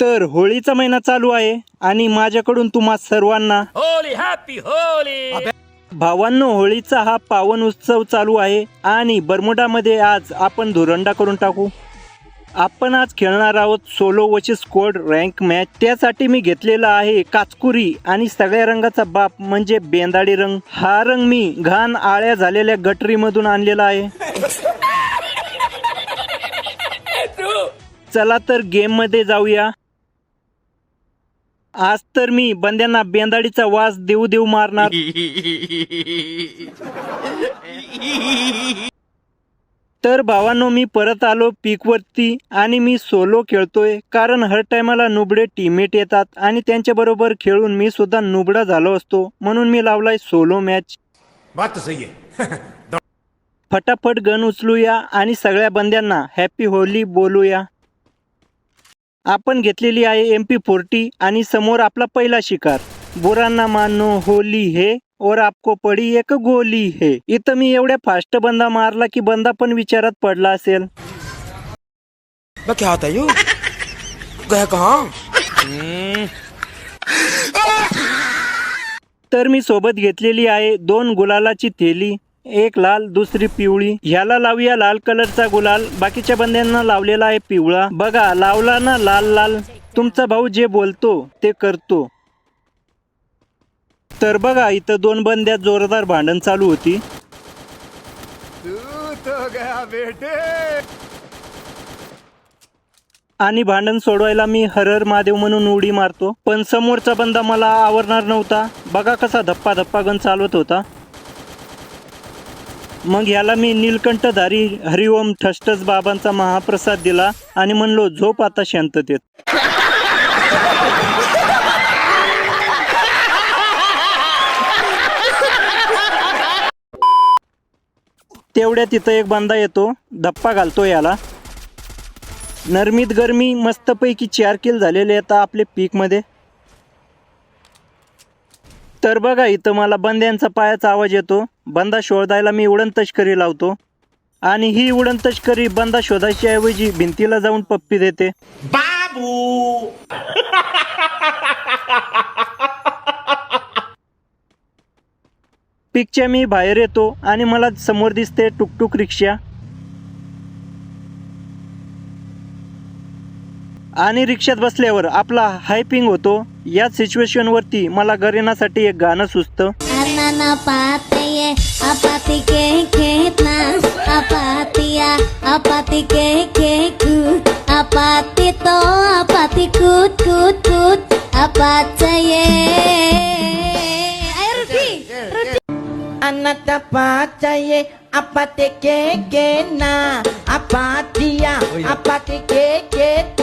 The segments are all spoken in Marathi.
तर होळीचा महिना चालू आहे आणि माझ्याकडून तुम्हा सर्वांना Holy, happy holy! भावांनो होळीचा हा पावन उत्सव चालू आहे आणि बर्मुडामध्ये आज आपण धुरंडा करून टाकू. आपण आज खेळणार आहोत सोलो वची स्कोड रँक मॅच. त्यासाठी मी घेतलेला आहे काचकुरी आणि सगळ्या रंगाचा बाप म्हणजे बेंदाडी रंग. हा रंग मी घाण आळ्या झालेल्या गटरीमधून आणलेला आहे. चला तर गेममध्ये जाऊया. आज तर मी बंद्यांना बेंदाडीचा वास देऊ देऊ मारणार. तर भावांनो मी परत आलो पीकवरती आणि मी सोलो खेळतोय कारण हर टायमाला नुबडे टीममेट येतात आणि त्यांच्याबरोबर खेळून मी सुद्धा नुबडा झालो असतो म्हणून मी लावलाय सोलो मॅच बात तो सही है फटाफट गन उचलूया आणि सगळ्या बंद्यांना हॅपी होली बोलूया. आपण घेतलेली आहे एम पी फोर्टी आणि समोर आपला पहिला शिकार. बुरा ना मानो होली हे और आपको पडी एक गोली हे. इथं मी एवढ्या फास्ट बंदा मारला की बंदा पण विचारात पडला असेल. मैं क्या होता यू? गया कहाँ? तर मी सोबत घेतलेली आहे दोन गुलालाची थैली. एक लाल दुसरी पिवळी. ह्याला लावूया लाल कलरचा गुलाल. बाकीच्या बंद्यांना लावलेला आहे पिवळा. बघा लावला ना लाल लाल. तुमचा भाऊ जे बोलतो ते करतो. तर बघा इथं दोन बंद्यात जोरदार भांडण चालू होती. आणि भांडण सोडवायला मी हरहर महादेव म्हणून उडी मारतो. पण समोरचा बंदा मला आवरणार नव्हता. बघा कसा धप्पा धप्पा गण चालवत होता. मग ह्याला मी नीलकंठधारी हरिओम ठष्टस बाबांचा महाप्रसाद दिला आणि म्हणलो झोप आता शांततेत. तेवढ्या तिथं एक बंदा येतो धप्पा घालतो याला. नरमीत गरमी मस्तपैकी चार किल झालेले आहेत आपले पीकमध्ये. तर बघा इथं मला बंद्यांचा पायाचा आवाज येतो. बंदा शोधायला मी उडण तस्करी लावतो. आणि ही उडण तस्करी बंदा शोधायच्या ऐवजी भिंतीला जाऊन पप्पी देते. पिकच्या मी बाहेर येतो आणि मला समोर दिसते टुकटुक रिक्षा. आणि रिक्षात बसल्यावर आपला हायपिंग होतो. या सिच्युएशनवरती मला गरिनासाठी एक गाणं सुचतं. अण्णा ना पातीये आपाथिके खे आपाथिया आपातिके आपा ते के के ना आपाथिया आपाती के खे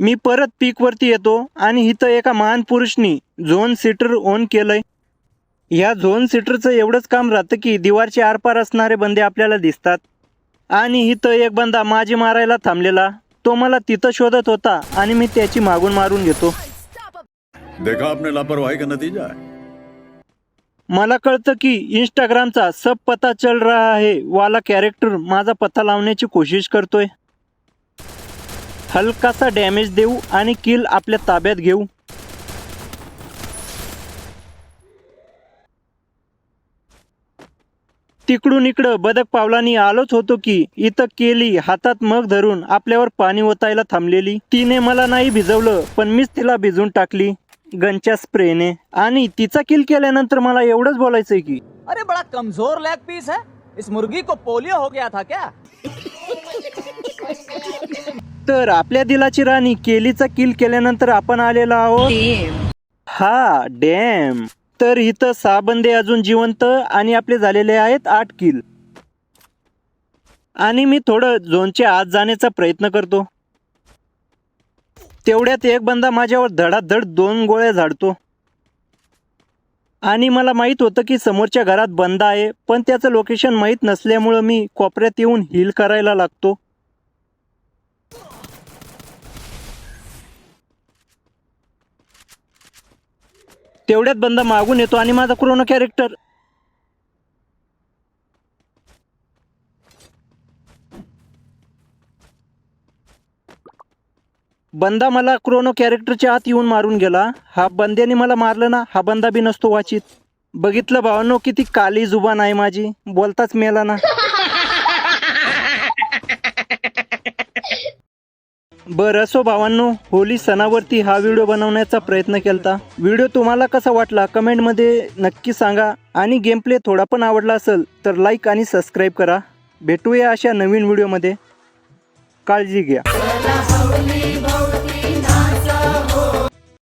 मी परत पीक वरती येतो आणि इथं एका महान पुरुषनी झोन सीटर ऑन केलंय. या झोन सीटरचं एवढंच काम राहतं की दिवारचे आरपार असणारे बंदे आपल्याला दिसतात. आणि इथं एक बंदा माझी मारायला थांबलेला. तो मला तिथं शोधत होता आणि मी त्याची मागून मारून घेतो. देखा आपने लापरवाही का नतीजा मला कळतं की इंस्टाग्रामचा सब पता चल रहा है वाला कॅरेक्टर माझा पत्ता लावण्याची कोशिश करतोय. हलकासा डॅमेज देऊ आणि किल आपल्या ताब्यात घेऊ. तिकडून इकडं बदक पावलांनी आलोच होतो की इथं केली हातात मग धरून आपल्यावर पाणी ओतायला थांबलेली. तिने मला नाही भिजवलं पण मीच तिला भिजून टाकली. गनच्या स्प्रेने. आणि तिचा किल केल्यानंतर मला एवढंच बोलायचंय की अरे बड़ा कमजोर लेग पीस है? इस मुर्गी को पोलियो हो गया था क्या? तर आपल्या दिलाची राणी केलीचा किल केल्यानंतर आपण आलेलो आहोत? हा डॅम तर इथं सहा बंदे अजून जिवंत आणि आपले झालेले आहेत आठ किल. आणि मी थोडं झोनच्या आत जाण्याचा प्रयत्न करतो. तेवढ्यात एक बंदा माझ्यावर धडाधड दोन गोळ्या झाडतो. आणि मला माहीत होतं की समोरच्या घरात बंद आहे पण त्याचं लोकेशन माहीत नसल्यामुळं मी कोपऱ्यात येऊन हील करायला लागतो. तेवढ्यात बंदा मागून येतो आणि माझा क्रोनो कॅरेक्टर बंदा मला क्रोनो कॅरेक्टरच्या आत येऊन मारून गेला. हा बंद्याने मला मारलं ना हा बंदा बी नसतो वाचित. बघितलं भावनो किती काली जुबान आहे माझी. बोलताच मेला ना. बरं असो भावांनो होली सणावरती हा व्हिडिओ बनवण्याचा प्रयत्न केलता. व्हिडिओ तुम्हाला कसा वाटला कमेंटमध्ये नक्की सांगा. आणि गेम प्ले थोडा पण आवडला असेल तर लाईक आणि सबस्क्राईब करा. भेटूया अशा नवीन व्हिडिओमध्ये. काळजी घ्या.